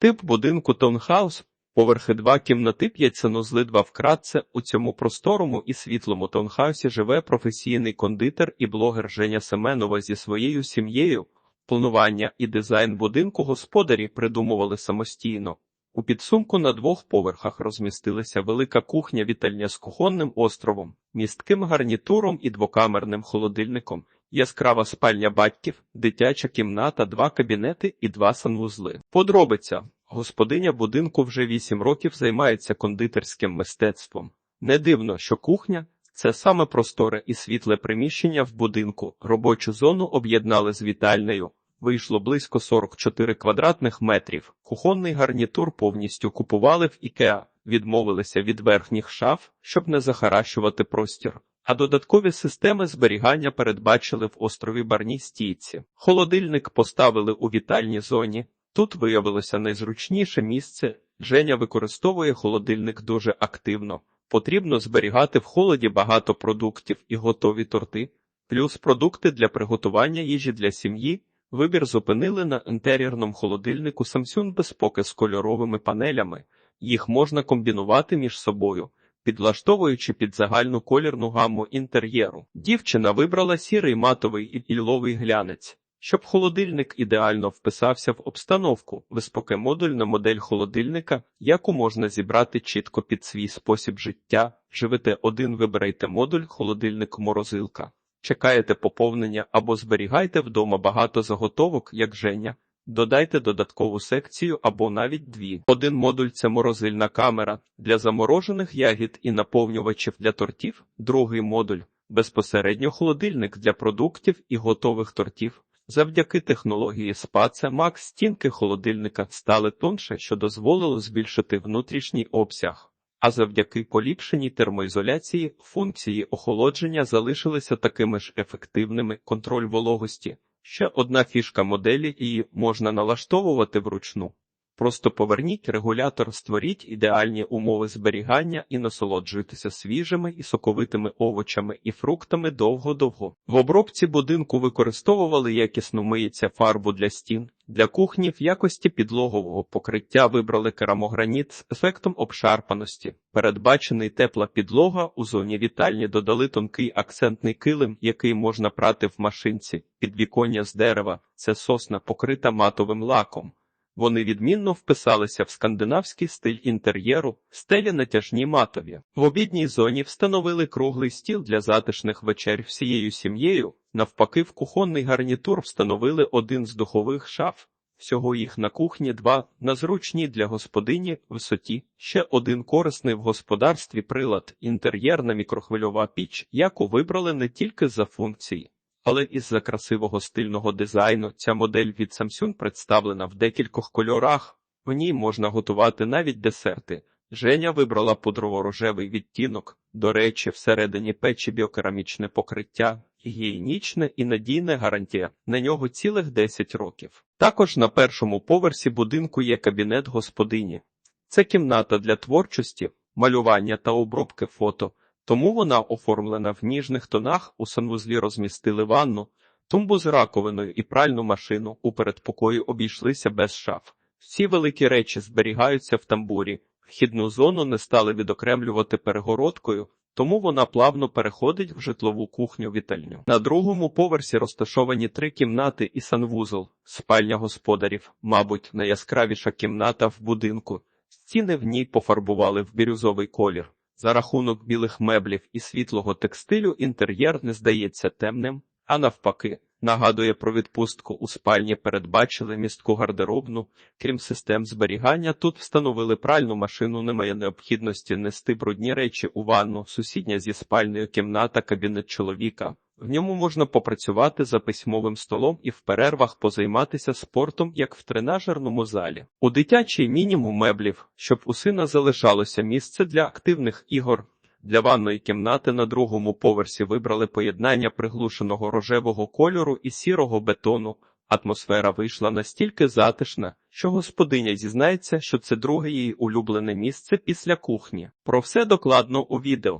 Тип будинку таунхаус. Поверхи 2 кімнати 5 санузли 2 вкратце. У цьому просторому і світлому таунхаусі живе професійний кондитер і блогер Женя Семенова зі своєю сім'єю. Планування і дизайн будинку господарі придумували самостійно. У підсумку на двох поверхах розмістилася велика кухня вітальня з кухонним островом, містким гарнітуром і двокамерним холодильником, яскрава спальня батьків, дитяча кімната, два кабінети і два санвузли. Подробиця. Господиня будинку вже вісім років займається кондитерським мистецтвом. Не дивно, що кухня це саме просторе і світле приміщення в будинку. Робочу зону об'єднали з вітальнею. Вийшло близько 44 квадратних метрів. Кухонний гарнітур повністю купували в Ікеа, відмовилися від верхніх шаф, щоб не захаращувати простір. А додаткові системи зберігання передбачили в острові барній стійці. Холодильник поставили у вітальній зоні. Тут виявилося найзручніше місце. Женя використовує холодильник дуже активно. Потрібно зберігати в холоді багато продуктів і готові торти, плюс продукти для приготування їжі для сім'ї. Вибір зупинили на інтер'єрному холодильнику Samsung безпоки з кольоровими панелями. Їх можна комбінувати між собою, підлаштовуючи під загальну колірну гамму інтер'єру. Дівчина вибрала сірий матовий і іловий глянець. Щоб холодильник ідеально вписався в обстановку, виспоке модульна модель холодильника, яку можна зібрати чітко під свій спосіб життя. Живете один, вибирайте модуль холодильник морозилка. Чекаєте поповнення або зберігайте вдома багато заготовок, як Женя. Додайте додаткову секцію або навіть дві. Один модуль це морозильна камера для заморожених ягід і наповнювачів для тортів, другий модуль безпосередньо холодильник для продуктів і готових тортів. Завдяки технології SPACE Max стінки холодильника стали тонше, що дозволило збільшити внутрішній обсяг. А завдяки поліпшеній термоізоляції функції охолодження залишилися такими ж ефективними контроль вологості. Ще одна фішка моделі її можна налаштовувати вручну. Просто поверніть регулятор, створіть ідеальні умови зберігання і насолоджуйтеся свіжими і соковитими овочами і фруктами довго-довго. В обробці будинку використовували якісну миється фарбу для стін. Для кухні в якості підлогового покриття вибрали керамограніт з ефектом обшарпаності. Передбачений тепла підлога у зоні вітальні додали тонкий акцентний килим, який можна прати в машинці. Підвіконня з дерева це сосна покрита матовим лаком. Вони відмінно вписалися в скандинавський стиль інтер'єру, стелі натяжні матові. В обідній зоні встановили круглий стіл для затишних вечер всією сім'єю. Навпаки, в кухонний гарнітур встановили один з духових шаф. Всього їх на кухні два на зручній для господині висоті. Ще один корисний в господарстві прилад, інтер'єрна мікрохвильова піч, яку вибрали не тільки за функції. Але із-за красивого стильного дизайну ця модель від Samsung представлена в декількох кольорах. В ній можна готувати навіть десерти. Женя вибрала пудрово-рожевий відтінок. До речі, всередині печі біокерамічне покриття, гігієнічне і надійне гарантія. На нього цілих 10 років. Також на першому поверсі будинку є кабінет господині. Це кімната для творчості, малювання та обробки фото. Тому вона оформлена в ніжних тонах, у санвузлі розмістили ванну, тумбу з раковиною і пральну машину у передпокої обійшлися без шаф. Всі великі речі зберігаються в тамбурі, вхідну зону не стали відокремлювати перегородкою, тому вона плавно переходить в житлову кухню вітальню. На другому поверсі розташовані три кімнати і санвузол, спальня господарів, мабуть, найяскравіша кімната в будинку. Стіни в ній пофарбували в бірюзовий колір. За рахунок білих меблів і світлого текстилю інтер'єр не здається темним, а навпаки, нагадує про відпустку у спальні передбачили містку гардеробну. Крім систем зберігання, тут встановили пральну машину, немає необхідності нести брудні речі у ванну, сусідня зі спальною кімната, кабінет чоловіка. В ньому можна попрацювати за письмовим столом і в перервах позайматися спортом, як в тренажерному залі. У дитячій мінімум меблів, щоб у сина залишалося місце для активних ігор. Для ванної кімнати на другому поверсі вибрали поєднання приглушеного рожевого кольору і сірого бетону. Атмосфера вийшла настільки затишна, що господиня зізнається, що це друге її улюблене місце після кухні. Про все докладно у відео.